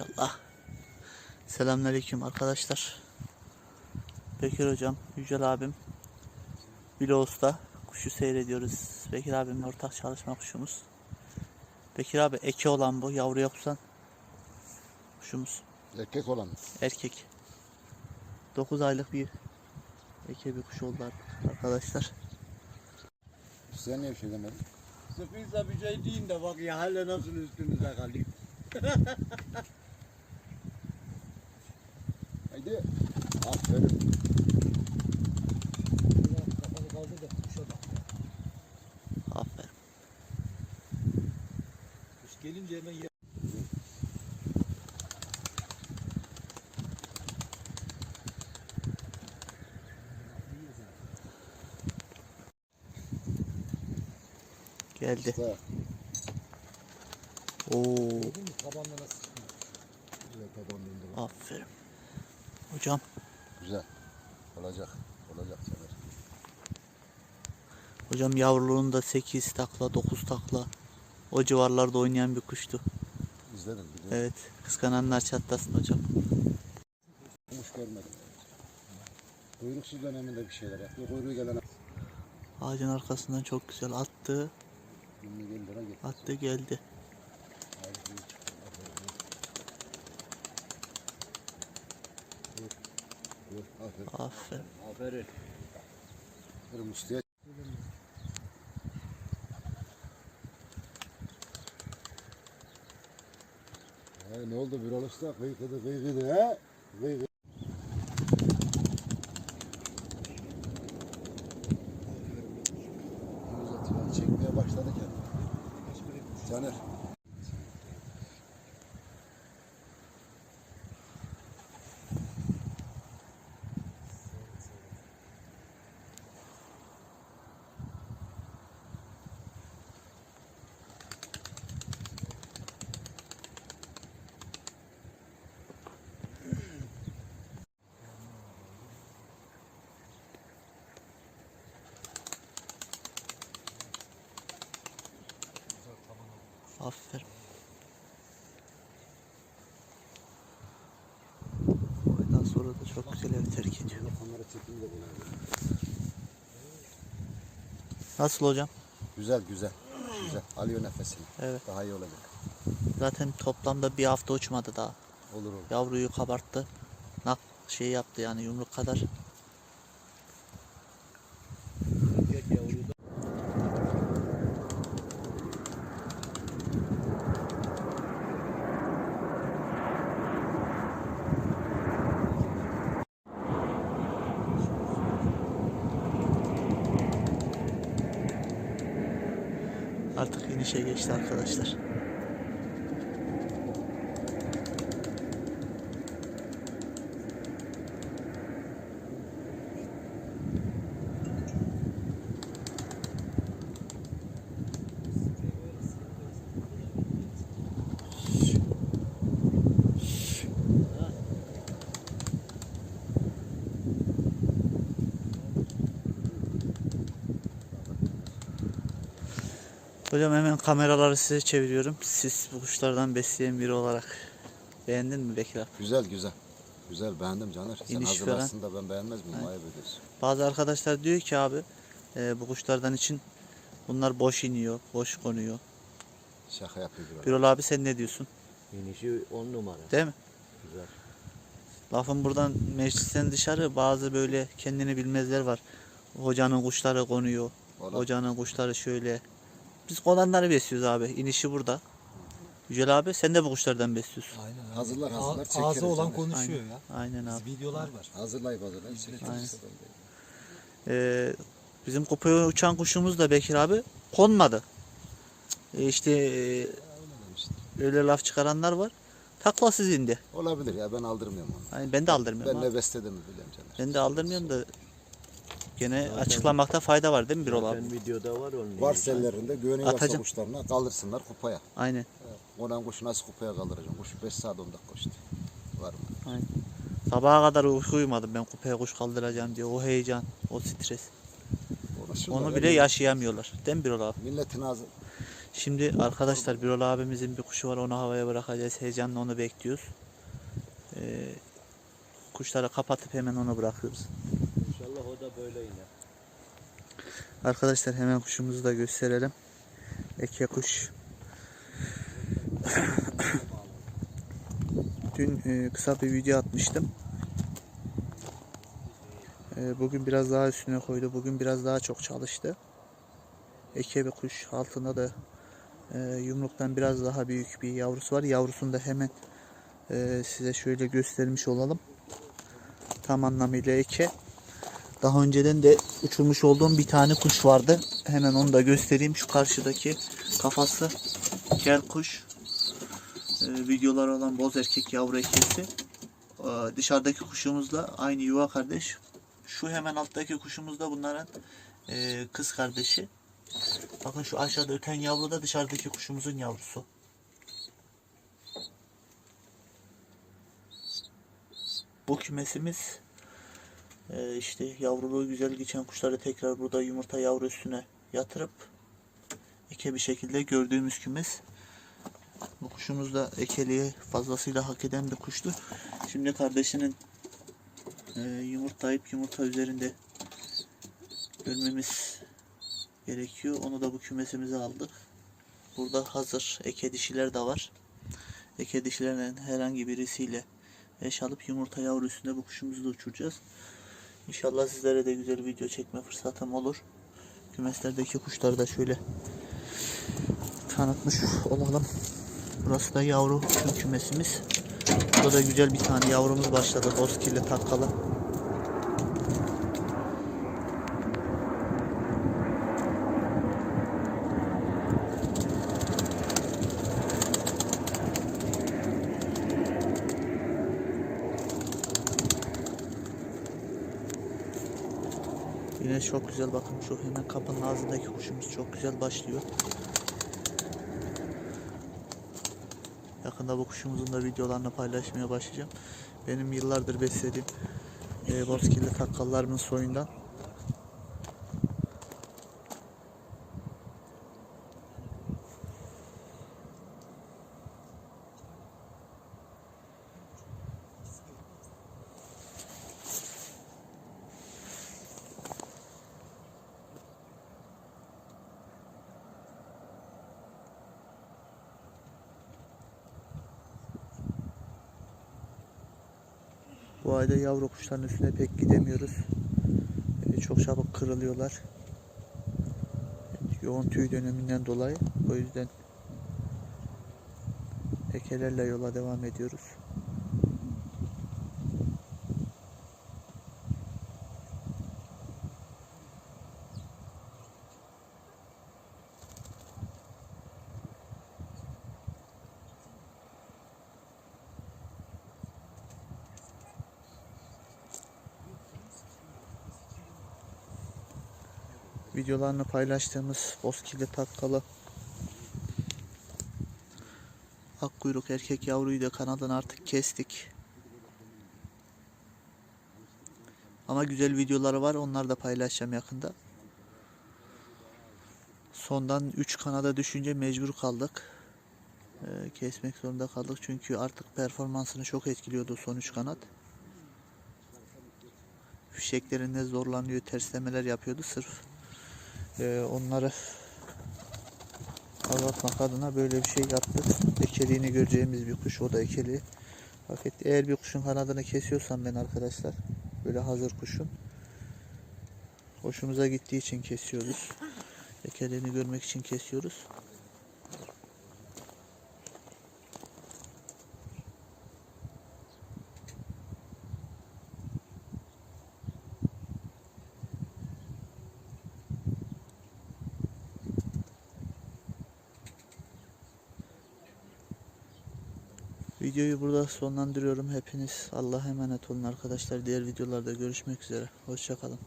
Maşallah. Selamünaleyküm arkadaşlar. Bekir hocam, Yücel abim, Bilo Usta kuşu seyrediyoruz. Bekir abimle ortak çalışma kuşumuz. Bekir abi eke olan bu, yavruya kusan kuşumuz. Erkek olan. Erkek. 9 aylık bir eke bir kuş oldu arkadaşlar. Size niye bir şey demedin? Sıkıysa bir şey deyin de bak ya hala nasıl üstünüze kalıyor. Haydi. Aferin. Kafanı kaldır da kuşa bak. Aferin. Kuş gelince hemen yer. Geldi. Oo, tabanla nasıl çıkıyor? Aferin. Hocam Güzel. Olacak. Olacak Caner. Hocam yavruluğunda 8 takla, 9 takla o civarlarda oynayan bir kuştu. İzledim. Biliyorum. Evet, kıskananlar çatlasın hocam. Kuş görmedim. Kuyruksuz döneminde bir şeyler yapıyor. Kuyruğu gelen Ağacın arkasından çok güzel attı, 20 lira getir. attı geldi. Aferin. Aferin. Aferin. Ha, ne oldu bir oluşta kıykıdı kıykıdı he? Kıykıdı. Uzatıyor, Çekmeye başladı kendini. Caner. Aferin. Oyundan sonra da çok güzel evi terk ediyor. Nasıl hocam? Güzel güzel. Güzel. Alıyor nefesini. Evet. Daha iyi olacak. Zaten toplamda bir hafta uçmadı daha. Olur olur. Yavruyu kabarttı. Nak şey yaptı yani yumruk kadar. İnişe geçti arkadaşlar. Hocam hemen kameraları size çeviriyorum. Siz bu kuşlardan besleyen biri olarak. Beğendin mi Bekir abi? Güzel güzel. Güzel beğendim Caner. Sen İniş hazırlarsın da ben beğenmez miyim? Evet. Ayıp ediyorsun. Bazı arkadaşlar diyor ki abi e, bu kuşlardan için bunlar boş iniyor, boş konuyor. Şaka yapıyor biraz. Birol abi sen ne diyorsun? İnişi on numara. Değil mi? Güzel. Lafın buradan meclisten dışarı bazı böyle kendini bilmezler var. Hocanın kuşları konuyor. Olan. Hocanın kuşları şöyle. Biz konanları besliyoruz abi. İnişi burada. Yücel abi sen de bu kuşlardan besliyorsun. Aynen. Hazırlar, A- hazırlar, çekeriz Ağzı olan yani. konuşuyor ya. Aynen abi. Videolar var. Hazırlayıp hazırlayıp çekeriz. Aynen. Ee, bizim kupaya uçan kuşumuz da Bekir abi konmadı. Ee, işte e, öyle laf çıkaranlar var. Taklasız indi. Olabilir ya ben aldırmıyorum onu. Yani ben de aldırmıyorum. Ben abi. ne beslediğimi biliyorum Caner. Ben de aldırmıyorum da gene açıklamakta fayda var değil mi Birol abi? Zaten videoda var onun. Var inişi. sellerinde güveniyorsa Atacağım. kuşlarına kaldırsınlar kupaya. Aynen. Onan kuşu nasıl kupaya kaldıracağım? Kuş 5 saat 10 dakika uçtu. Var mı? Aynen. Sabaha kadar uyku uyumadım ben kupaya kuş kaldıracağım diye. O heyecan, o stres. Uğraşırlar Onu bile yaşayamıyorlar. Değil mi Birol abi? Milletin ağzı Şimdi arkadaşlar Birol abimizin bir kuşu var onu havaya bırakacağız. Heyecanla onu bekliyoruz. Ee, kuşları kapatıp hemen onu bırakıyoruz. Böyle iner. Arkadaşlar hemen kuşumuzu da gösterelim. Eke kuş. Dün e, kısa bir video atmıştım. E, bugün biraz daha üstüne koydu. Bugün biraz daha çok çalıştı. Eke bir kuş. Altında da e, yumruktan biraz daha büyük bir yavrusu var. Yavrusunu da hemen size şöyle göstermiş olalım. Tam anlamıyla eke. Daha önceden de uçurmuş olduğum bir tane kuş vardı. Hemen onu da göstereyim. Şu karşıdaki kafası kel kuş. Ee, videolar olan boz erkek yavru ekesi. Ee, dışarıdaki kuşumuzla aynı yuva kardeş. Şu hemen alttaki kuşumuz da bunların e, kız kardeşi. Bakın şu aşağıda öten yavru da dışarıdaki kuşumuzun yavrusu. Bu kümesimiz ee, işte yavruluğu güzel geçen kuşları tekrar burada yumurta yavru üstüne yatırıp eke bir şekilde gördüğümüz kümes. Bu kuşumuz da ekeliği fazlasıyla hak eden bir kuştu. Şimdi kardeşinin e, yumurtlayıp yumurta üzerinde görmemiz gerekiyor. Onu da bu kümesimize aldık. Burada hazır eke dişiler de var. Eke dişilerden herhangi birisiyle eş alıp yumurta yavru üstünde bu kuşumuzu da uçuracağız. İnşallah sizlere de güzel video çekme fırsatım olur. Kümeslerdeki kuşları da şöyle tanıtmış olalım. Burası da yavru küm kümesimiz. Burada da güzel bir tane yavrumuz başladı. Bozkirli takkalı. Çok güzel bakın şu hemen kapının ağzındaki kuşumuz çok güzel başlıyor. Yakında bu kuşumuzun da videolarını paylaşmaya başlayacağım. Benim yıllardır beslediğim e, bozkirli takkallarımın soyundan. Bu ayda yavru kuşların üstüne pek gidemiyoruz. E, çok çabuk kırılıyorlar. Yoğun tüy döneminden dolayı. O yüzden ekelerle yola devam ediyoruz. Videolarını paylaştığımız bozkirli takkalı akkuyruk erkek yavruyu da kanadını artık kestik. Ama güzel videoları var. Onları da paylaşacağım yakında. Sondan 3 kanada düşünce mecbur kaldık. Ee, kesmek zorunda kaldık. Çünkü artık performansını çok etkiliyordu son 3 kanat. Fişeklerinde zorlanıyor, terslemeler yapıyordu sırf ee, onları azaltmak adına böyle bir şey yaptık. Ekeliğini göreceğimiz bir kuş. O da ekeli. Fakat eğer bir kuşun kanadını kesiyorsam ben arkadaşlar böyle hazır kuşun hoşumuza gittiği için kesiyoruz. Ekeliğini görmek için kesiyoruz. Videoyu burada sonlandırıyorum. Hepiniz Allah'a emanet olun arkadaşlar. Diğer videolarda görüşmek üzere. Hoşçakalın.